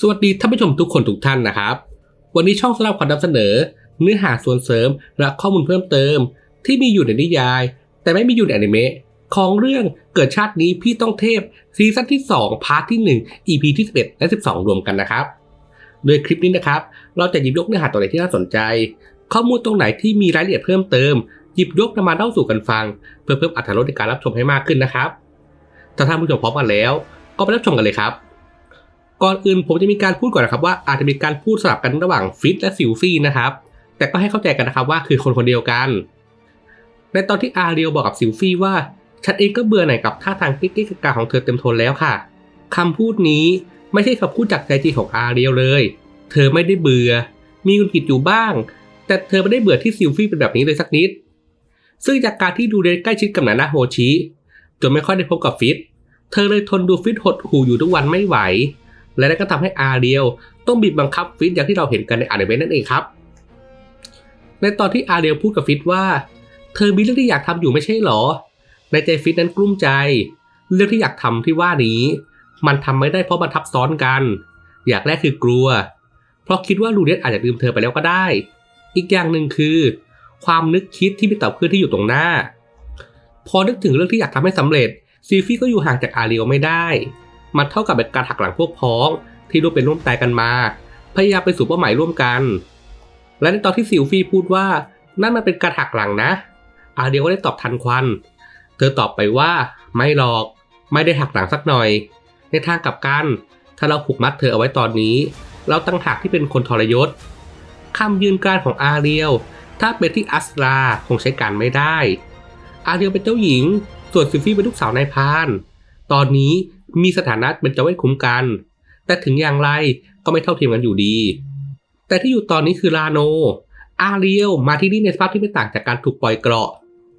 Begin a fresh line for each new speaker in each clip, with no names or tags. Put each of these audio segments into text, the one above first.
สวัสดีท่านผู้ชมทุกคนทุกท่านนะครับ วันนี้ช่องสำหรับขอนำเสนอ เนื้อหาส่วนเสริมและข้อมูลเพิ่มเติม ที่มีอยู่ในนิยาย แต่ไม่มีอยู่ในอนิเมะของเรื่องเกิดชาตินี้พี่ต้องเทพซีซั่นที่ 2 พาร์ทที่ 1 EP ที่ 11 และ 12 รวมกันนะครับ โดยคลิปนี้นะครับ เราจะหยิบยกเนื้อหาตัวไหนที่น่าสนใจ ข้อมูลตรงไหนที่มีรายละเอียดเพิ่มเติม หยิบยกนำมาเล่าสู่กันฟัง เพื่อเพิ่มอรรถรสในการรับชมให้มากขึ้นนะครับถ้าท่านผู้ชมพร้อมกันแล้ว ก็ไปรับชมกันเลยครับ ก่อนอื่นผมจะมีการพูดก่อนนะครับว่าอาจจะมีการพูดสลับกันระหว่างฟิตและซิลฟี่นะครับ แต่ก็ให้เข้าใจกันนะครับว่าคือคนคนเดียวกัน ในตอนที่อาเรียวบอกกับซิลฟี่ว่า ฉันเองก็เบื่อหน่ายกับท่าทางกิ๊กๆกาของเธอเต็มทนแล้วค่ะคำพูดนี้ไม่ใช่คำพูดจากใจจริงของอาเรียวเลย เธอไม่ได้เบื่อ มีกุนกิดอยู่บ้าง แต่เธอไม่ได้เบื่อที่ซิลฟี่เป็นแบบนี้เลยสักนิด ซึ่งจากการที่ดูเดนใกล้ชิดกับนานาโฮชิจนไม่ค่อยได้พบกับฟิต เธอเลยทนดูฟิตหดหูอยู่ทุกวันไม่ไหว และนั่นก็ทำให้อาเรียวต้องบีบบังคับฟิตอย่างที่เราเห็นกันในอนิเมะนั่นเองครับ ในตอนที่อาเรียวพูดกับฟิตว่า เธอมีเรื่องที่อยากทำอยู่ไม่ใช่หรอ ในใจฟิตนั้นกลุ้มใจ เรื่องที่อยากทำที่ว่านี้ มันทำไม่ได้เพราะมันทับซ้อนกัน อยางแรกคือกลัว เพราะคิดว่าลูเดสอาจจะลืมเธอไปแล้วก็ได้ อีกอย่างหนึ่งคือ ความนึกคิดที่มีต่อเพื่อนที่อยู่ตรงหน้า พอนึกถึงเรื่องที่อยากทำให้สำเร็จซีฟี่ก็อยู่ห่างจากอาเรียวไม่ได้ มันเท่ากับเป็นการหักหลังพวกพ้องที่ร่วมเป็นร่วมตายกันมา พยายามไปสู่เป้าหมายร่วมกัน และในตอนที่ซิลฟี่พูดว่า นั่นมันเป็นการหักหลังนะ อาเดียวก็ได้ตอบทันควัน เธอตอบไปว่า ไม่หรอก ไม่ได้หักหลังสักหน่อย ในทางกลับกัน ถ้าเราผูกมัดเธอเอาไว้ตอนนี้ เราตั้งหากที่เป็นคนทรยศคำยืนการของอาเรียวถ้าเป็นที่อัสราคงใช้การไม่ได้ อาเรียวเป็นเจ้าหญิง ส่วนซิลฟี่เป็นลูกสาวนายพาน ตอนนี้ มีสถานะเป็นเจ้าเวทคุ้มกัน แต่ถึงอย่างไรก็ไม่เท่าเทียมกันอยู่ดี แต่ที่อยู่ตอนนี้คือลาโน อาเรียวมาที่นี่ในสภาพที่ไม่ต่างจากการถูกปล่อยเกราะ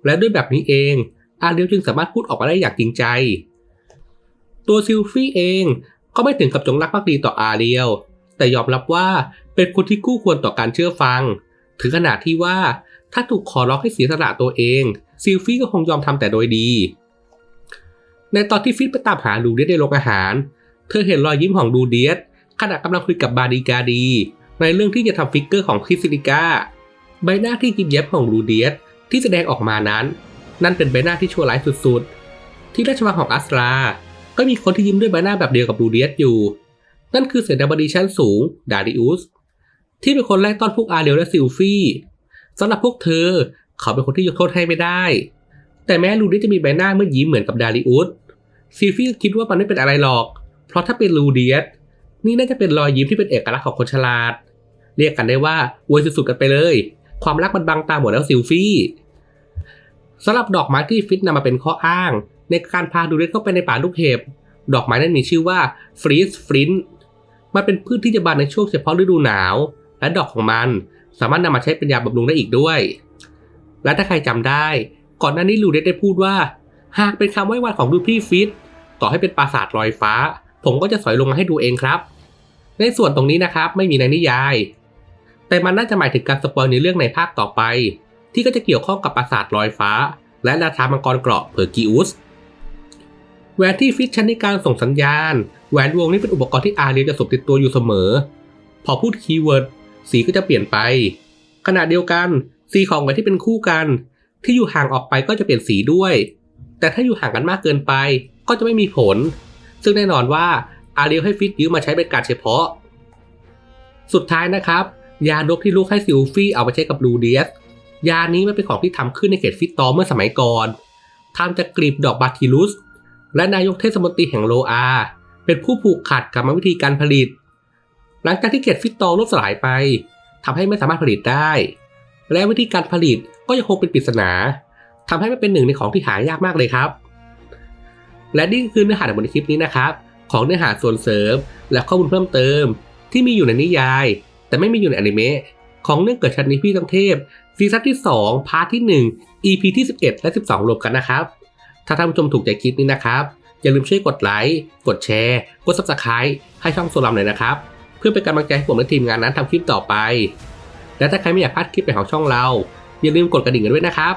และด้วยแบบนี้เอง อาเรียวจึงสามารถพูดออกมาได้อย่างจริงใจ ตัวซิลฟี่เองก็ไม่ถึงกับจงรักภักดีต่ออาเรียวแต่ยอมรับว่าเป็นคนที่คู่ควรต่อการเชื่อฟัง ถึงขนาดที่ว่าถ้าถูกขอร้องให้เสียสละตัวเองซิลฟี่ก็คงยอมทำแต่โดยดี ในตอนที่ฟิตไปตามหาดูเดียสในโรงอาหาร เธอเห็นรอยยิ้มของดูเดียสขณะกำลังคุยกับบาดีกาดี ในเรื่องที่จะทำฟิกเกอร์ของคริสซิก้า ใบหน้าที่ยิ้มแย้มของดูเดียสที่แสดงออกมานั้น นั่นเป็นใบหน้าที่ชั่วร้ายสุดๆ ที่ราชวังของอัสรา ก็มีคนที่ยิ้มด้วยใบหน้าแบบเดียวกับดูเดียสอยู่ นั่นคือเสนาบดีชั้นสูง ดาริอุส ที่เป็นคนไล่ต้อนพวกอาเรียวและซิลฟี่สำหรับพวกเธอเขาเป็นคนที่ยกโทษให้ไม่ได้ แต่แม้ลูเดียสจะมีใบหน้าเมื่อยิ้มเหมือนกับดาริอุส ซิลฟี่คิดว่ามันไม่เป็นอะไรหรอก เพราะถ้าเป็นลูเดียสนี่น่าจะเป็นรอยยิ้มที่เป็นเอกลักษณ์ของคนฉลาด เรียกกันได้ว่าอวยสุดๆกันไปเลย ความรักมันบังตาหมดแล้วซิลฟี่สำหรับดอกไม้ที่ฟิตนำมาเป็นข้ออ้าง ในการพาดูเรสเข้าไปในป่าลูกเห็บ ดอกไม้นั้นมีชื่อว่าฟรีสฟลินมันเป็นพืชที่จะบานในช่วงเฉพาะฤดูหนาว และดอกของมันสามารถนำมาใช้เป็นยาบำรุงได้อีกด้วย และถ้าใครจำได้ ก่อนหน้านี้ลูเรสได้พูดว่า หากเป็นคำไหว้วานของรุ่นพี่ฟิต ต่อให้เป็นปราสาทลอยฟ้า ผมก็จะสอยลงมาให้ดูเองครับ ในส่วนตรงนี้นะครับไม่มีในนิยาย แต่มันน่าจะหมายถึงการสปอยในเรื่องในภาคต่อไป ที่ก็จะเกี่ยวข้องกับปราสาทลอยฟ้า และราชามังกรเกราะเพอร์กิอุสแหวนที่ฟิตใช้ในการส่งสัญญาณแหวนวงนี้เป็นอุปกรณ์ที่อาเรียจะสวมติดตัวอยู่เสมอ พอพูดคีย์เวิร์ดสีก็จะเปลี่ยนไป ขณะเดียวกัน สีของแหวนที่เป็นคู่กัน ที่อยู่ห่างออกไปก็จะเปลี่ยนสีด้วย แต่ถ้าอยู่ห่างกันมากเกินไป ก็จะไม่มีผล ซึ่งแน่นอนว่าอาเรียวให้ฟิตยืมมาใช้เป็นการเฉพาะ สุดท้ายนะครับ ยาดกที่ลูกให้ซิลฟี่เอาไปใช้กับลูเดียส ยานี้มันเป็นของที่ทำขึ้นในเขตฟิตตอเมื่อสมัยก่อนทำจากกลีบดอกบาทิลุส และนายกเทศมนตรีแห่งโลอา เป็นผู้ผูกขาดกรรมวิธีการผลิต หลังจากที่เขตฟิตตอล่มสลายไปทำให้ไม่สามารถผลิตได้ และวิธีการผลิตก็ยังคงเป็นปริศนาทำให้ไมันเป็นหนึ่งในของที่หายากมากเลยครับ และนี่คือเนื้อหาในบนคลิปนี้นะครับ ของเนื้อหาส่วนเสริม และข้อมูลเพิ่มเติม ที่มีอยู่ในนิยาย แต่ไม่มีอยู่ในอนิเมะของเรื่องเกิดชันนี้พี่ต้องเทพซีซั่นที่ 2 พาร์ทที่ 1 EP ที่ 11 และ 12 รวมกันนะครับ ถ้าท่านผู้ชมถูกใจคลิปนี้นะครับ อย่าลืมช่วยกดไลค์ กดแชร์ กด subscribe ให้ช่องโซลัมหน่อยนะครับ เพื่อเป็นกำลังใจให้ผมและทีมงานนั้นทำคลิปต่อไป และถ้าใครไม่อยากพลาดคลิปใหม่ของช่องเรา อย่าลืมกดกระดิ่งกันด้วยนะครับ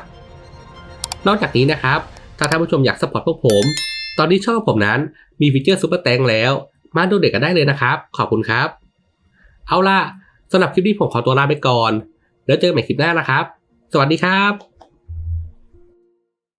นอกจากนี้นะครับ ถ้าท่านผู้ชมอยากสปอร์ตพวกผม ตอนนี้ช่องผมนั้นมีฟีเจอร์ซูเปอร์แตงแล้ว มาดูเด็กกันได้เลยนะครับ ขอบคุณครับ เอาล่ะสำหรับคลิปนี้ผมขอตัวลาไปก่อน แล้วเจอกันใหม่คลิปหน้านะครับ สวัสดีครับ